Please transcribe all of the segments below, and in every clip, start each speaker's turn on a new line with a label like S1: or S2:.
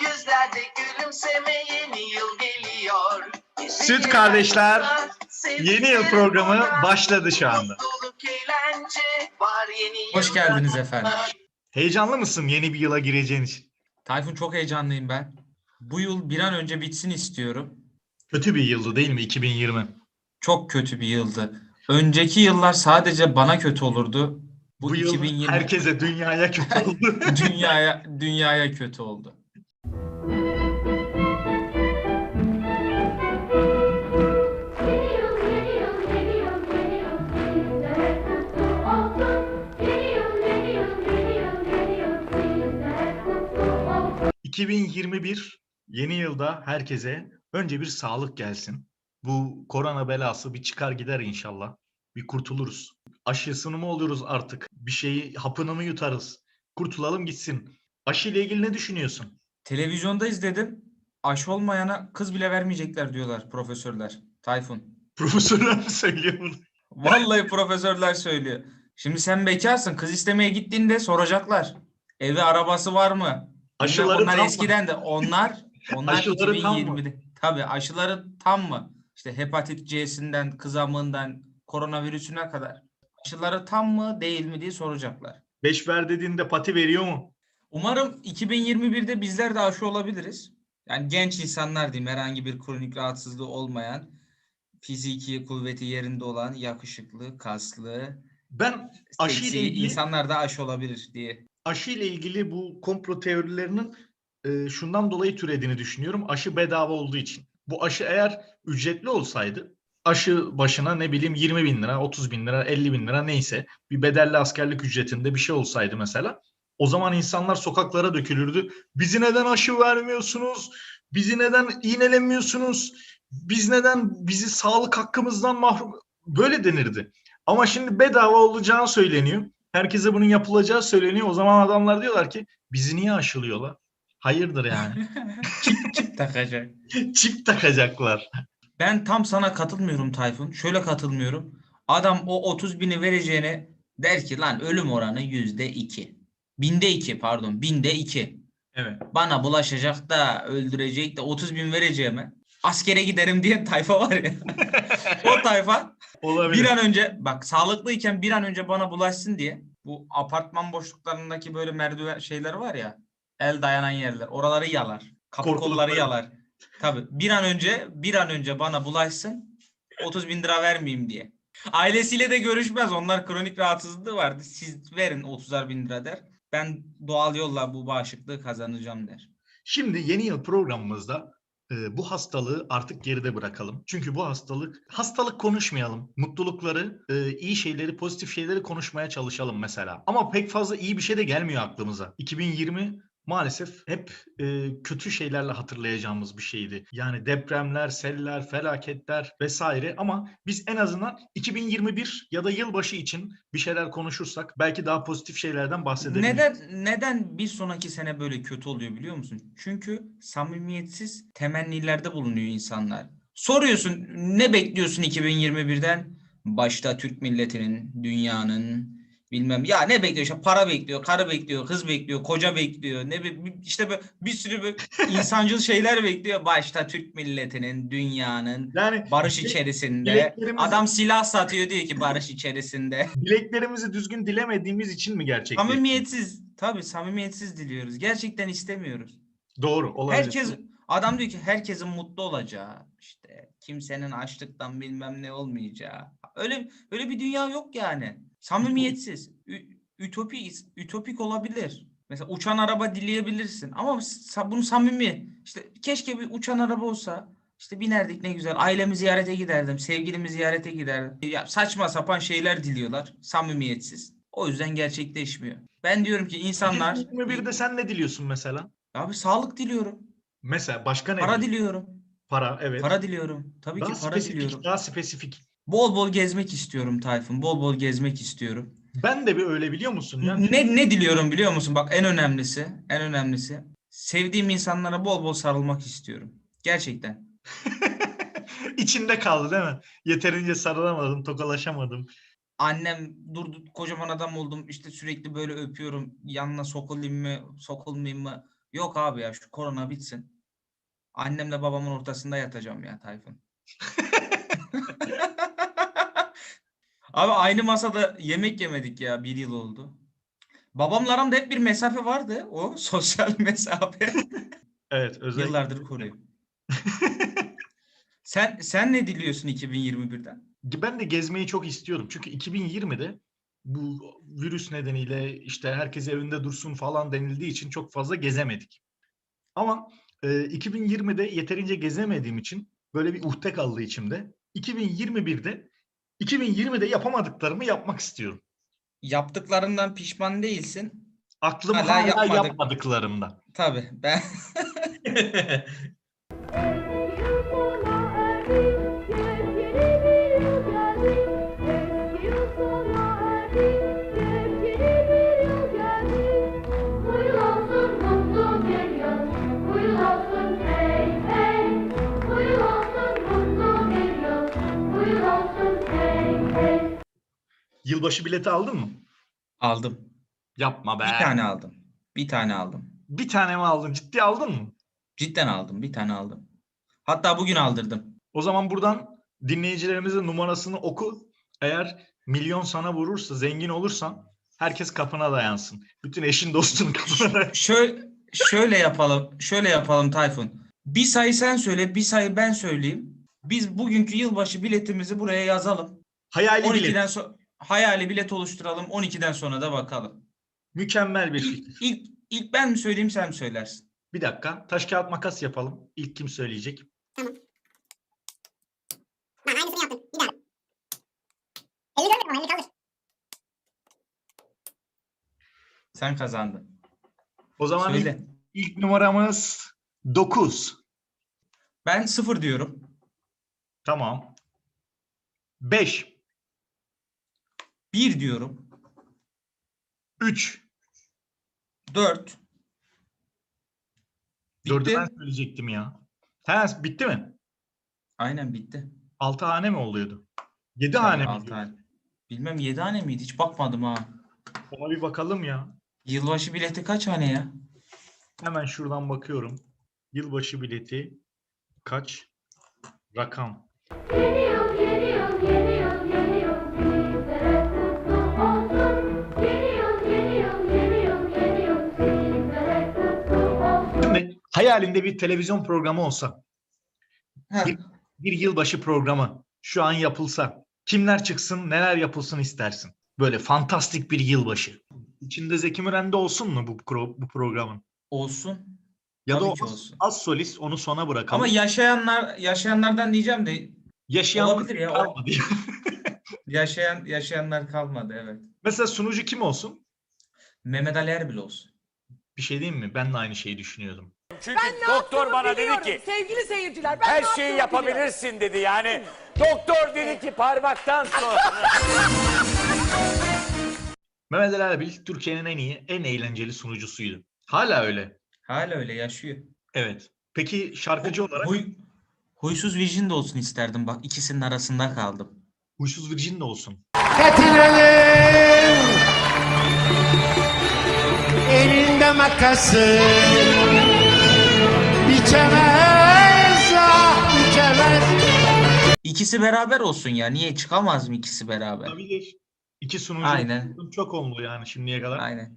S1: Yüzlerde gülümseme yeni yıl geliyor.
S2: Süt kardeşler, Yeni yıl programı başladı şu anda.
S3: Hoş geldiniz efendim.
S2: Heyecanlı mısın yeni bir yıla gireceğin için?
S3: Tayfun çok heyecanlıyım ben. Bu yıl bir an önce bitsin istiyorum.
S2: Kötü bir yıldı değil mi 2020?
S3: Çok kötü bir yıldı. Önceki yıllar sadece bana kötü olurdu. Bu,
S2: Bu, yıl
S3: 2020
S2: herkese dünyaya kötü oldu.
S3: dünyaya dünyaya kötü oldu.
S2: 2021 yeni yılda herkese önce bir sağlık gelsin. Bu korona belası bir çıkar gider inşallah. Bir kurtuluruz. Aşısını mı oluruz artık? Bir şeyi hapını mı yutarız? Kurtulalım gitsin. Aşı ile ilgili ne düşünüyorsun?
S3: Televizyonda izledim. Aşı olmayana kız bile vermeyecekler diyorlar profesörler. Tayfun.
S2: Profesörler mi söylüyor bunu?
S3: Vallahi profesörler söylüyor. Şimdi sen bekarsın. Kız istemeye gittiğinde soracaklar. Evi arabası var mı?
S2: Aşıları
S3: onlar
S2: tam mı?
S3: eskiden de onlar onlar
S2: Aşıları tam mı?
S3: 2020'de. Tabii aşıları tam mı? İşte hepatit C'sinden, kızamığından, koronavirüsüne kadar. Aşıları tam mı değil mi diye soracaklar.
S2: Beş ver dediğinde pati veriyor mu?
S3: Umarım 2021'de bizler de aşı olabiliriz. Yani genç insanlar diyeyim herhangi bir kronik rahatsızlığı olmayan, fiziki kuvveti yerinde olan, yakışıklı, kaslı,
S2: Ben aşı ile ilgili
S3: insanlar da aşı olabilir diye.
S2: Aşı ile ilgili bu komplo teorilerinin e, şundan dolayı türediğini düşünüyorum. Aşı bedava olduğu için. Bu aşı eğer ücretli olsaydı aşı başına ne bileyim 20 bin lira, 30 bin lira, 50 bin lira neyse bir bedelli askerlik ücretinde bir şey olsaydı mesela o zaman insanlar sokaklara dökülürdü. Bizi neden aşı vermiyorsunuz? Bizi neden iğnelemiyorsunuz? Biz neden bizi sağlık hakkımızdan mahrum böyle denirdi. Ama şimdi bedava olacağı söyleniyor. Herkese bunun yapılacağı söyleniyor. O zaman adamlar diyorlar ki bizi niye aşılıyorlar? Hayırdır yani.
S3: Çip çip takacak.
S2: Çip takacaklar.
S3: Ben tam sana katılmıyorum Tayfun. Şöyle katılmıyorum. Adam o 30 bini vereceğine der ki lan ölüm oranı yüzde iki. Binde iki pardon. Binde iki.
S2: Evet.
S3: Bana bulaşacak da öldürecek de 30 bin vereceğime askere giderim diye tayfa var ya. o tayfa
S2: Olabilir.
S3: bir an önce bak sağlıklıyken bir an önce bana bulaşsın diye bu apartman boşluklarındaki böyle merdiven şeyler var ya el dayanan yerler oraları yalar. Kapı kolları yalar. Tabii bir an önce bir an önce bana bulaşsın 30 bin lira vermeyeyim diye. Ailesiyle de görüşmez. Onlar kronik rahatsızlığı vardı. Siz verin 30'ar bin lira der. Ben doğal yolla bu bağışıklığı kazanacağım der.
S2: Şimdi yeni yıl programımızda bu hastalığı artık geride bırakalım. Çünkü bu hastalık, hastalık konuşmayalım. Mutlulukları, e, iyi şeyleri, pozitif şeyleri konuşmaya çalışalım mesela. Ama pek fazla iyi bir şey de gelmiyor aklımıza. 2020 maalesef hep e, kötü şeylerle hatırlayacağımız bir şeydi. Yani depremler, seller, felaketler vesaire ama biz en azından 2021 ya da yılbaşı için bir şeyler konuşursak belki daha pozitif şeylerden bahsedebiliriz.
S3: Neden neden bir sonraki sene böyle kötü oluyor biliyor musun? Çünkü samimiyetsiz temennilerde bulunuyor insanlar. Soruyorsun ne bekliyorsun 2021'den? Başta Türk milletinin, dünyanın bilmem ya ne bekliyor işte para bekliyor, karı bekliyor, kız bekliyor, koca bekliyor. Ne bi- işte böyle bir sürü böyle insancıl şeyler bekliyor. Başta Türk milletinin, dünyanın
S2: Yani
S3: barış
S2: dilek-
S3: içerisinde. Adam silah satıyor diyor ki barış içerisinde.
S2: dileklerimizi düzgün dilemediğimiz için mi gerçekleşti?
S3: Samimiyetsiz. Tabii samimiyetsiz diliyoruz. Gerçekten istemiyoruz.
S2: Doğru. Olabilir.
S3: Herkes adam diyor ki herkesin mutlu olacağı işte kimsenin açlıktan bilmem ne olmayacağı. Öyle öyle bir dünya yok yani. Samimiyetsiz. Ü- Ütopi ütopik olabilir. Mesela uçan araba dileyebilirsin ama bunu samimi. İşte keşke bir uçan araba olsa. İşte binerdik ne güzel. Ailemi ziyarete giderdim. Sevgilimi ziyarete giderdim. Ya saçma sapan şeyler diliyorlar. Samimiyetsiz. O yüzden gerçekleşmiyor. Ben diyorum ki insanlar
S2: 2021'de sen ne diliyorsun mesela?
S3: Abi sağlık diliyorum.
S2: Mesela başka ne?
S3: Para diliyorum.
S2: Para evet.
S3: Para diliyorum. Tabii
S2: daha
S3: ki para
S2: spesifik,
S3: diliyorum.
S2: daha spesifik.
S3: Bol bol gezmek istiyorum Tayfun. Bol bol gezmek istiyorum.
S2: Ben de bir öyle biliyor musun? Yani
S3: Ne ne diliyorum biliyor musun? Bak en önemlisi, en önemlisi sevdiğim insanlara bol bol sarılmak istiyorum. Gerçekten.
S2: içinde kaldı değil mi? Yeterince sarılamadım, tokalaşamadım.
S3: Annem durdu kocaman adam oldum işte sürekli böyle öpüyorum yanına sokulayım mı sokulmayayım mı Yok abi ya şu korona bitsin. Annemle babamın ortasında yatacağım ya Tayfun. Abi aynı masada yemek yemedik ya bir yıl oldu. Babamla aramda hep bir mesafe vardı. O sosyal mesafe.
S2: Evet özellikle.
S3: Yıllardır koruyorum. Sen sen ne diliyorsun 2021'den?
S2: Ben de gezmeyi çok istiyorum. Çünkü 2020'de bu virüs nedeniyle işte herkes evinde dursun falan denildiği için çok fazla gezemedik. Ama e, 2020'de yeterince gezemediğim için böyle bir uhde kaldı içimde. 2021'de 2020'de yapamadıklarımı yapmak istiyorum.
S3: Yaptıklarından pişman değilsin.
S2: Aklım
S3: Hala
S2: hala,
S3: yapmadık.
S2: yapmadıklarımda.
S3: Tabii ben
S2: Yılbaşı bileti aldın mı?
S3: aldım.
S2: Yapma be.
S3: Bir tane aldım. Bir tane aldım.
S2: Bir tane mi aldın? Ciddi aldın mı?
S3: Cidden aldım. Bir tane aldım. Hatta bugün aldırdım.
S2: O zaman buradan dinleyicilerimizin numarasını oku. Eğer milyon sana vurursa, zengin olursan herkes kapına dayansın. Bütün eşin dostun kapına dayansın.
S3: Şöyle şöyle yapalım. Şöyle yapalım Tayfun. Bir sayı sen söyle, bir sayı ben söyleyeyim. Biz bugünkü yılbaşı biletimizi buraya yazalım.
S2: Hayali
S3: 12'den
S2: bilet.
S3: sonra hayali bilet oluşturalım. 12'den sonra da bakalım.
S2: Mükemmel bir
S3: İlk,
S2: fikir.
S3: ilk, ilk ben mi söyleyeyim sen mi söylersin?
S2: Bir dakika. Taş kağıt makas yapalım. İlk kim söyleyecek?
S4: Ben aynısını yaptım. Bir daha. 50 görmedim ama 50 kaldır.
S3: Sen kazandın.
S2: O zaman ilk,
S3: Söyle.
S2: ilk numaramız 9.
S3: Ben sıfır diyorum.
S2: Tamam. 5.
S3: Bir diyorum.
S2: 3.
S3: 4.
S2: 4'ü
S3: Bitti.
S2: ben söyleyecektim ya. He, bitti mi?
S3: Aynen bitti.
S2: 6 hane mi oluyordu? 7
S3: Tabii,
S2: hane mi?
S3: hane. Bilmem 7 hane miydi? Hiç bakmadım ha.
S2: Ona bir bakalım ya.
S3: Yılbaşı bileti kaç hane ya?
S2: Hemen şuradan bakıyorum. Yılbaşı bileti kaç? Rakam.
S5: Yeni yıl, yeni
S2: hayalinde bir televizyon programı olsa,
S3: Heh.
S2: Bir- bir yılbaşı programı şu an yapılsa, kimler çıksın, neler yapılsın istersin? Böyle fantastik bir yılbaşı. İçinde Zeki Müren de olsun mu bu, pro- bu programın?
S3: Olsun.
S2: Ya da
S3: Tabii
S2: o
S3: ki
S2: az,
S3: olsun.
S2: az solist onu sona bırakalım.
S3: Ama yaşayanlar yaşayanlardan diyeceğim de
S2: Yaşayan
S3: olabilir ya, o-
S2: kalmadı.
S3: yaşayan yaşayanlar kalmadı evet.
S2: Mesela sunucu kim olsun?
S3: Mehmet Ali Erbil olsun.
S2: Bir şey diyeyim mi? Ben de aynı şeyi düşünüyordum.
S6: Çünkü doktor bana dedi ki
S7: sevgili seyirciler ben
S6: her
S7: ne
S6: şeyi
S7: yaptığımı biliyorum.
S6: yapabilirsin dedi yani. Doktor dedi ki parmaktan sonra.
S2: Mehmet Ali Erbil Türkiye'nin en iyi, en eğlenceli sunucusuydu. Hala öyle.
S3: Hala öyle yaşıyor.
S2: Evet. Peki şarkıcı olarak
S3: Huy, huysuz Virgin de olsun isterdim bak ikisinin arasında kaldım.
S2: Huysuz Virgin de olsun.
S8: Getirelim elinde makası biçemez ah biçemez
S3: İkisi beraber olsun ya. Niye çıkamaz mı ikisi beraber?
S2: Olabilir. İki sunucu
S3: Aynen.
S2: çok oldu yani şimdiye kadar.
S3: Aynen.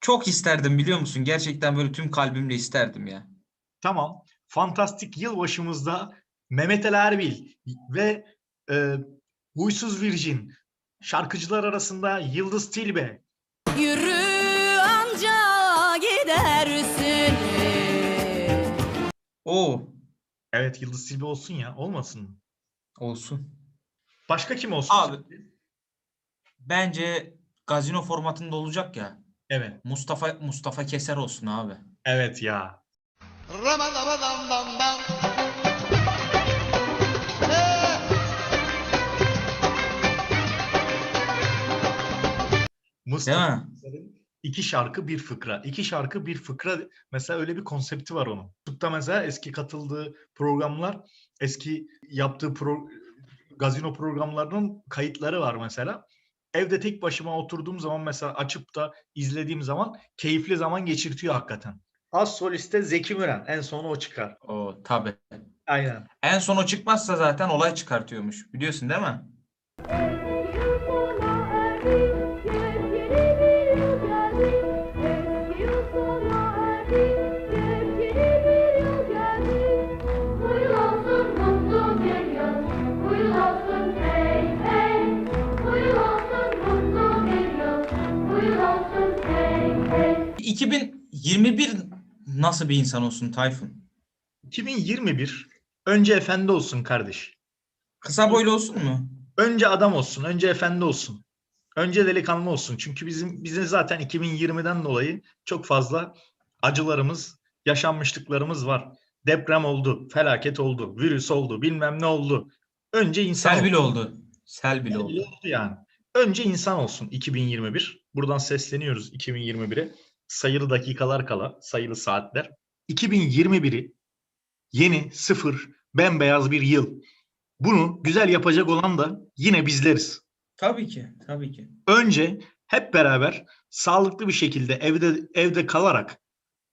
S3: Çok isterdim biliyor musun? Gerçekten böyle tüm kalbimle isterdim ya.
S2: Tamam. Fantastik yılbaşımızda Mehmet Ali Erbil ve e, Huysuz Virgin şarkıcılar arasında Yıldız Tilbe.
S9: Yürü
S3: Oo,
S2: Evet Yıldız Tilbe olsun ya. Olmasın mı?
S3: olsun.
S2: Başka kim olsun?
S3: Abi. Bence gazino formatında olacak ya.
S2: Evet.
S3: Mustafa Mustafa Keser olsun abi.
S2: Evet ya.
S3: Değil
S2: Mustafa
S3: mi?
S2: İki şarkı bir fıkra. İki şarkı bir fıkra. Mesela öyle bir konsepti var onun. YouTube'da mesela eski katıldığı programlar, eski yaptığı pro, gazino programlarının kayıtları var mesela. Evde tek başıma oturduğum zaman mesela açıp da izlediğim zaman keyifli zaman geçirtiyor hakikaten. Az soliste Zeki Müren. En son o çıkar.
S3: O tabii.
S2: Aynen.
S3: En son o çıkmazsa zaten olay çıkartıyormuş. Biliyorsun değil mi? 2021 nasıl bir insan olsun Tayfun?
S2: 2021 önce efendi olsun kardeş.
S3: Kısa boylu olsun mu?
S2: Önce adam olsun, önce efendi olsun. Önce delikanlı olsun. Çünkü bizim bizim zaten 2020'den dolayı çok fazla acılarımız, yaşanmışlıklarımız var. Deprem oldu, felaket oldu, virüs oldu, bilmem ne oldu. Önce insan
S3: Sel bile
S2: olsun.
S3: oldu. Sel bile oldu.
S2: oldu yani. Önce insan olsun 2021. Buradan sesleniyoruz 2021'e. Sayılı dakikalar kala, sayılı saatler. 2021'i yeni, sıfır, bembeyaz bir yıl. Bunu güzel yapacak olan da yine bizleriz.
S3: Tabii ki. Tabii ki.
S2: Önce hep beraber sağlıklı bir şekilde evde evde kalarak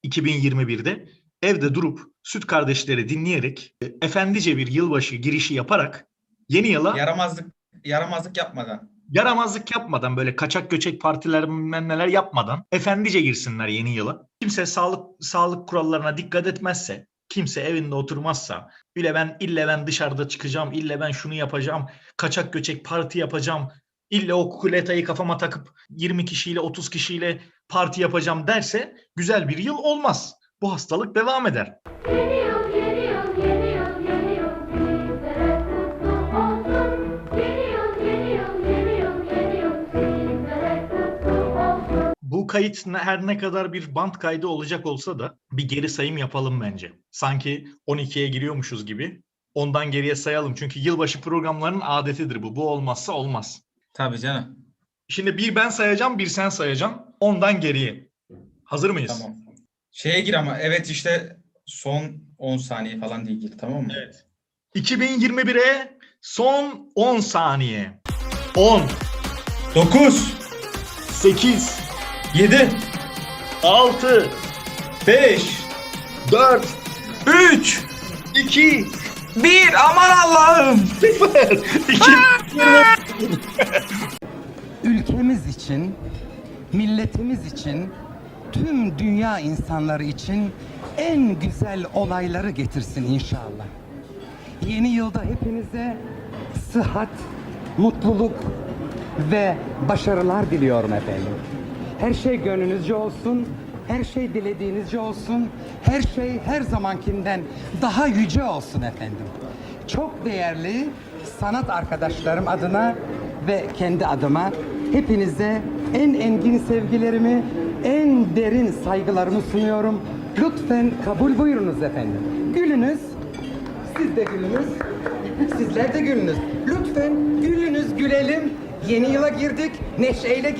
S2: 2021'de evde durup süt kardeşleri dinleyerek e, efendice bir yılbaşı girişi yaparak yeni yıla
S3: Yaramazlık yaramazlık yapmadan.
S2: Yaramazlık yapmadan böyle kaçak göçek partiler neler yapmadan efendice girsinler yeni yıla. Kimse sağlık sağlık kurallarına dikkat etmezse, kimse evinde oturmazsa, ille ben ille ben dışarıda çıkacağım, ille ben şunu yapacağım, kaçak göçek parti yapacağım, ille o kukuletayı kafama takıp 20 kişiyle 30 kişiyle parti yapacağım derse güzel bir yıl olmaz. Bu hastalık devam eder.
S5: Yeni
S2: Bu kayıt ne- her ne kadar bir band kaydı olacak olsa da bir geri sayım yapalım bence. Sanki 12'ye giriyormuşuz gibi. Ondan geriye sayalım. Çünkü yılbaşı programlarının adetidir bu. Bu olmazsa olmaz.
S3: Tabii canım.
S2: Şimdi bir ben sayacağım, bir sen sayacaksın. Ondan geriye. Hazır mıyız?
S3: Tamam. Şeye gir ama evet işte son 10 saniye falan diye gir tamam mı?
S2: Evet. 2021'e son 10 saniye. 10,
S3: 9
S2: 8,
S3: 7
S2: 6,
S3: 5
S2: 4,
S3: 3
S2: 2,
S3: 1 aman Allah'ım.
S2: 0, 2,
S7: ülkemiz için, milletimiz için, tüm dünya insanları için en güzel olayları getirsin inşallah. Yeni yılda hepinize sıhhat, mutluluk ve başarılar diliyorum efendim. Her şey gönlünüzce olsun, her şey dilediğinizce olsun, her şey her zamankinden daha yüce olsun efendim. Çok değerli sanat arkadaşlarım adına ve kendi adıma hepinize en engin sevgilerimi, en derin saygılarımı sunuyorum. Lütfen kabul buyurunuz efendim. Gülünüz, siz de gülünüz. Sizler de gülünüz. Lütfen gülünüz, gülelim. Yeni yıla girdik. Neşeyle